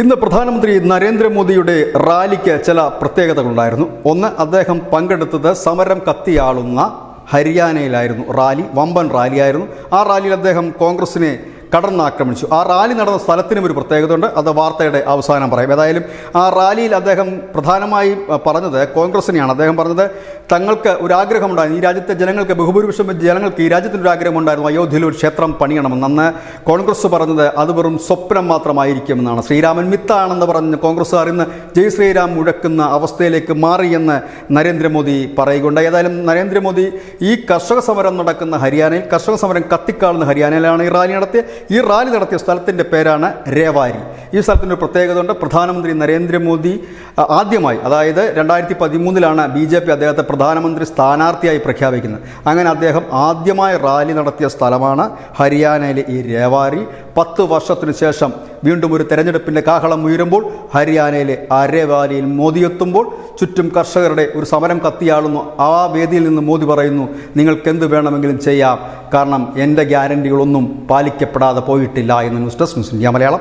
ഇന്ന് പ്രധാനമന്ത്രി നരേന്ദ്രമോദിയുടെ റാലിക്ക് ചില പ്രത്യേകതകളുണ്ടായിരുന്നു. ഒന്ന് അദ്ദേഹം പങ്കെടുത്തത് സമരം കത്തിയാളുന്ന ഹരിയാനയിലായിരുന്നു. റാലി വമ്പൻ റാലിയായിരുന്നു. ആ റാലിയിൽ അദ്ദേഹം കോൺഗ്രസിനെ കടന്നാക്രമിച്ചു. ആ റാലി നടന്ന സ്ഥലത്തിനും ഒരു പ്രത്യേകതയുണ്ട്. അത് വാർത്തയുടെ അവസാനം പറയും. ഏതായാലും ആ റാലിയിൽ അദ്ദേഹം പ്രധാനമായി പറഞ്ഞത് കോൺഗ്രസിനെയാണ് അദ്ദേഹം പറഞ്ഞത്. തങ്ങൾക്ക് ഒരു ആഗ്രഹമുണ്ടായിരുന്നു ഈ രാജ്യത്തെ ജനങ്ങൾക്ക് ബഹുഭൂരിപക്ഷം ജനങ്ങൾക്ക് ഈ രാജ്യത്തിന് ഒരു ആഗ്രഹമുണ്ടായിരുന്നു. അയോധ്യയിൽ ഒരു ക്ഷേത്രം പണിയണമെന്ന് അന്ന് കോൺഗ്രസ് പറഞ്ഞത് അത് വെറും സ്വപ്നം മാത്രമായിരിക്കുമെന്നാണ്. ശ്രീരാമൻ മിത്താണെന്ന് പറഞ്ഞ് കോൺഗ്രസ്സുകാർ ഇന്ന് ജയ് ശ്രീരാം മുഴക്കുന്ന അവസ്ഥയിലേക്ക് മാറിയെന്ന് നരേന്ദ്രമോദി പറയുകയുണ്ട് ഏതായാലും നരേന്ദ്രമോദി ഈ കർഷക സമരം നടക്കുന്ന ഹരിയാനയിൽ കർഷക സമരം കത്തിക്കാളുന്ന ഹരിയാനയിലാണ് ഈ റാലി നടത്തിയ ഈ റാലി നടത്തിയ സ്ഥലത്തിന്റെ പേരാണ് രേവാരി. ഈ സ്ഥലത്തിന്റെ പ്രത്യേകത ഉണ്ട് പ്രധാനമന്ത്രി നരേന്ദ്രമോദി ആദ്യമായി അതായത് രണ്ടായിരത്തി പതിമൂന്നിലാണ് ബി ജെ പി അദ്ദേഹത്തെ പ്രധാനമന്ത്രി സ്ഥാനാർത്ഥിയായി പ്രഖ്യാപിക്കുന്നത്. അങ്ങനെ അദ്ദേഹം ആദ്യമായി റാലി നടത്തിയ സ്ഥലമാണ് ഹരിയാനയിലെ ഈ രേവാരി. പത്ത് വർഷത്തിനു ശേഷം വീണ്ടും ഒരു തെരഞ്ഞെടുപ്പിന്റെ കാഹളം ഉയരുമ്പോൾ ഹരിയാനയിലെ ആ രേവാരിയിൽ മോദി എത്തുമ്പോൾ ചുറ്റും കർഷകരുടെ ഒരു സമരം കത്തിയാളുന്നു. ആ വേദിയിൽ നിന്ന് മോദി പറയുന്നു നിങ്ങൾക്ക് എന്ത് വേണമെങ്കിലും ചെയ്യാം. കാരണം എന്റെ ഗ്യാരണ്ടികളൊന്നും പാലിക്കപ്പെടാതെ പോയിട്ടില്ല എന്ന് news desk news India Malayalam.